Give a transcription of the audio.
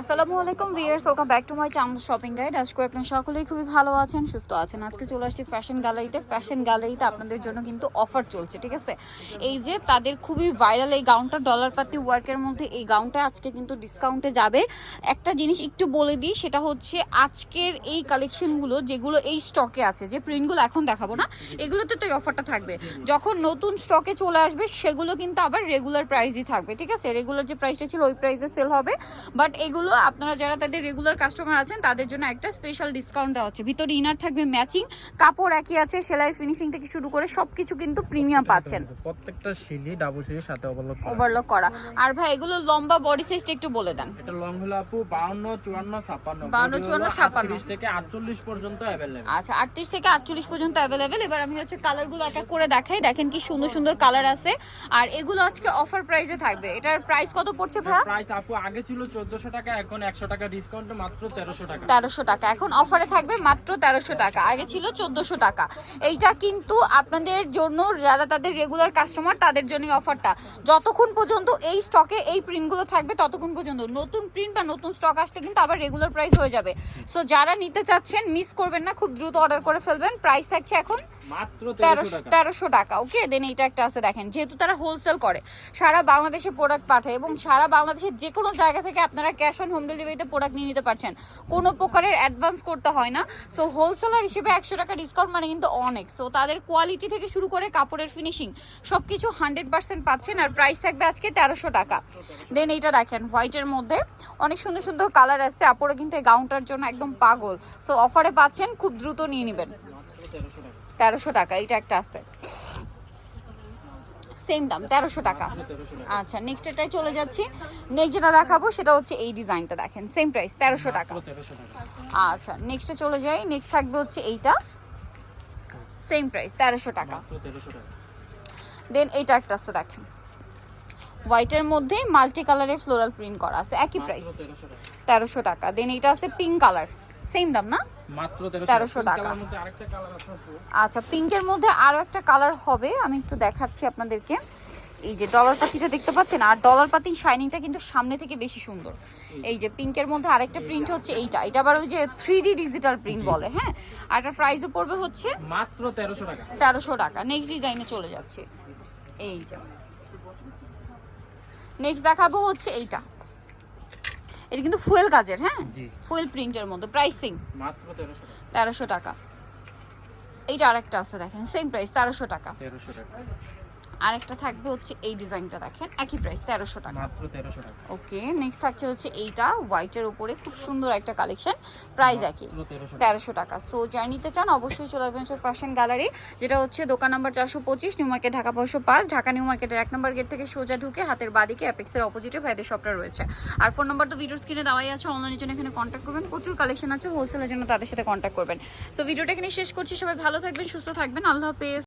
আসসালামু আলাইকুম viewers welcome back to my channel shopping guide আজ করে আপনারা সকলেই খুবই ভালো আছেন, সুস্থ আছেন। আজকে চলে আসছি ফ্যাশন গ্যালারিতে ফ্যাশন গ্যালারিতে আপনাদের জন্য কিন্তু অফার চলছে, ঠিক আছে? এই যে তাদের খুবই ভাইরাল এই গাউনটা ডলার পাতি ওয়ার্কের মধ্যে এই গাউনটা আজকে কিন্তু ডিসকাউন্টে যাবে। একটা জিনিস একটু বলে দিই, সেটা হচ্ছে আজকের এই কালেকশনগুলো যেগুলো এই স্টকে আছে, যে প্রিন্টগুলো এখন দেখাবো না, এগুলোতে তো এই অফারটা থাকবে। যখন নতুন স্টকে চলে আসবে, সেগুলো কিন্তু আবার রেগুলার প্রাইসই থাকবে, ঠিক আছে? রেগুলার যে প্রাইসটা ছিল, ওই প্রাইসে সেল হবে। বাট এগুলো আপনারা যারা তাদের রেগুলার কাস্টমার আছেন তাদের জন্য একটা স্পেশাল ডিসকাউন্ট দেওয়া হচ্ছে ভিতরে ইনার থাকবে ম্যাচিং কাপড় একই আছে সেলাই ফিনিশিং থেকে শুরু করে সবকিছু কিন্তু প্রিমিয়াম পাচ্ছেন প্রত্যেকটা সিলি ডাবল সিলির সাথে ওভারলক করা ওভারলক করা আর ভাই এগুলো লম্বা বডি সাইজটা একটু বলে দেন এটা লং হলো আপু 52 54 56 52, 54, 38 থেকে 48 পর্যন্ত अवेलेबल আচ্ছা আটত্রিশ থেকে আটচল্লিশ পর্যন্ত অ্যাভেলেবেল এবার আমি হচ্ছে কালারগুলো এক এক করে দেখাই দেখেন কি সুন্দর সুন্দর কালার আছে আর এগুলো আজকে অফার প্রাইসে থাকবে এটার প্রাইস কত পড়ছে ভাইয়া প্রাইস আপু আগে ছিল 1400 টাকা এখন 100 টাকা ডিসকাউন্ট মাত্র 1300 টাকা। তেরোশো টাকা। এখন অফারে থাকবে মাত্র তেরোশো টাকা। আগে ছিল চোদ্দোশো টাকা। এইটা কিন্তু আপনাদের জন্য যারা তাদের রেগুলার কাস্টমার তাদের জন্যই অফারটা যতক্ষণ পর্যন্ত এই স্টকে এই প্রিন্টগুলো থাকবে ততক্ষণ পর্যন্ত। নতুন প্রিন্ট বা নতুন স্টক আসলে কিন্তু আবার রেগুলার প্রাইস হয়ে যাবে। সো যারা নিতে চাচ্ছেন মিস করবেন না খুব দ্রুত অর্ডার করে ফেলবেন। প্রাইস থাকছে এখন মাত্র 1300 তেরোশো টাকা। তেরোশো টাকা ওকে দেন এইটা একটা আছে দেখেন। যেহেতু তারা হোলসেল করে সারা বাংলাদেশে প্রোডাক্ট পাঠায় এবং সারা বাংলাদেশের যে কোনো জায়গা থেকে আপনারা ক্যাশ অন হোম ডেলিভারিতে প্রোডাক্ট নিয়ে নিতে পারছেন। কোনো প্রকারের অ্যাডভান্স করতে হয় না। সো হোলসেলার হিসেবে একশো টাকা ডিসকাউন্ট মানে কিন্তু অনেক। সো তাদের কোয়ালিটি থেকে শুরু করে কাপড়ের ফিনিশিং সব কিছু হান্ড্রেড পার্সেন্ট পাচ্ছেন আর প্রাইস থাকবে আজকে তেরোশো টাকা। দেন এইটা দেখেন হোয়াইটের মধ্যে অনেক সুন্দর সুন্দর কালার আসছে। আপুরে কিন্তু এই গাউনটার জন্য একদম পাগল। সো অফারে পাচ্ছেন, খুব দ্রুত নিয়ে নেবেন। মাত্র 1300 টাকা তেরোশো টাকা, এটা একটা আছে। সেম দাম তেরোশো টাকা। আচ্ছা নেক্সট এটাই চলে যাচ্ছি। নেক্সট যেটা দেখাবো সেটা হচ্ছে এই ডিজাইনটা দেখেন সেম প্রাইস তেরোশো টাকা। মাত্র 1300 টাকা। আচ্ছা নেক্সটে চলে যাই নেক্সট থাকবে হচ্ছে এইটা। সেম প্রাইস তেরোশো টাকা। মাত্র 1300 টাকা। দেন এইটা একটা আছে দেখেন। হোয়াইটের মধ্যে মাল্টি কালারে ফ্লোরাল প্রিন্ট করা আছে একই প্রাইস মাত্র 1300 টাকা। তেরোশো টাকা। দেন এইটা আছে পিঙ্ক কালার সেম দাম না? মাত্র 1300 টাকা। আচ্ছা পিঙ্কের মধ্যে আরও একটা কালার হবে আমি একটু দেখাচ্ছি আপনাদেরকে। এই যে ডলার পাতিটা দেখতে পাচ্ছেন আর ডলার পাতির শাইনিংটা কিন্তু সামনে থেকে বেশি সুন্দর। এই যে পিঙ্কের মধ্যে আরেকটা প্রিন্ট হচ্ছে এইটা। এটা আবার ওই যে থ্রি ডিজিটাল প্রিন্ট বলে হ্যাঁ? আর এটার প্রাইসও পড়বে হচ্ছে মাত্র 1300 টাকা। তেরোশো টাকা। নেক্সট ডিজাইনে চলে যাচ্ছে। এই যে। নেক্সট দেখাবো হচ্ছে এইটা। এটা কিন্তু ফুয়েল কাজের হ্যাঁ? ফুয়েল প্রিন্টের মধ্যে প্রাইসিং। মাত্র 1300 টাকা। তেরোশো টাকা। এইটা আরেকটা আছে দেখেন সেম প্রাইস তেরোশো টাকা। 1300 টাকা। আরেকটা থাকবে হচ্ছে এই ডিজাইনটা দেখেন একই প্রাইস তেরোশো টাকা। মাত্র 1300 টাকা। ওকে নেক্সট থাকছে হচ্ছে এইটা হোয়াইটের উপরে খুব সুন্দর একটা কালেকশন প্রাইস একই। 1300 টাকা। তেরোশো টাকা। সো যাই নিতে চান অবশ্যই চলে আসবেন ফ্যাশন গ্যালারি যেটা হচ্ছে দোকান নাম্বার চারশো পঁচিশ নিউ মার্কেট ঢাকা পাঁচশো পাঁচ ঢাকা নিউ মার্কেটের এক নম্বর গেট থেকে সোজা ঢুকে হাতের বাদিকে অ্যাপেক্সের অপোজিটে ভাইদের শপটা রয়েছে। আর ফোন নাম্বার তো ভিডিওর স্ক্রিনে দেওয়াই আছে অনলাইনের জন্য এখানে কন্ট্যাক্ট করবেন। প্রচুর কালেকশন আছে হোলসেলের জন্য তাদের সাথে কন্ট্যাক্ট করবেন। সো ভিডিওটা এখানে শেষ করছি সবাই ভালো থাকবেন সুস্থ থাকবেন আল্লাহ হাফেজ।